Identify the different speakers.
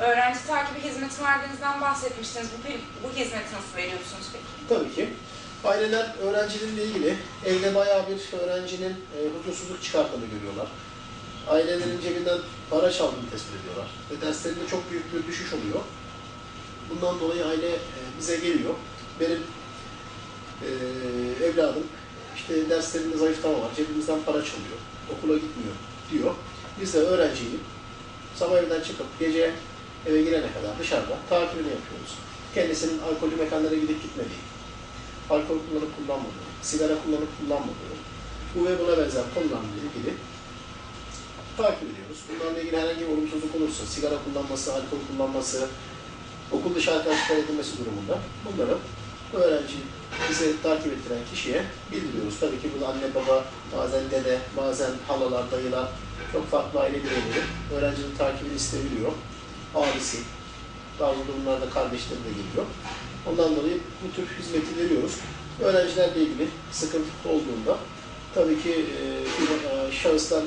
Speaker 1: Öğrenci takibi hizmeti verdiğinizden bahsetmiştiniz. Bu, bu hizmeti nasıl veriyorsunuz peki?
Speaker 2: Tabii ki. Aileler öğrencileriyle ilgili evde bayağı bir öğrencinin e, huzursuzluk çıkarttığını görüyorlar. Ailelerin cebinden para çaldığını tespit ediyorlar. Ve derslerinde çok büyük bir düşüş oluyor. Bundan dolayı aile e, bize geliyor. Benim e, evladım işte derslerinde zayıflama var, cebimizden para çalıyor, okula gitmiyor diyor. Biz de öğrenciyim. Sabah evden çıkıp gece eve girene kadar dışarıda takibini yapıyoruz. Kendisinin alkollü mekanlara gidip gitmediği, alkol kullanıp kullanmadığı, sigara kullanıp kullanmadığı, bu ve buna benzer konularla ilgili takip ediyoruz. Bunlarla ilgili herhangi bir olumsuzluk olursa, sigara kullanması, alkol kullanması, okul dışı arkadaşlıklar edilmesi durumunda bunları öğrenci bize takip ettiren kişiye bildiriyoruz. Tabii ki burada anne baba, bazen dede, bazen halalar, dayılar, çok farklı aile bireyleri öğrencinin takibini isteyebiliyor. Abisi, bazı durumlarda kardeşleri de geliyor. Ondan dolayı bu tür hizmeti veriyoruz. Öğrencilerle ilgili sıkıntı olduğunda tabii ki e, e, şahıslar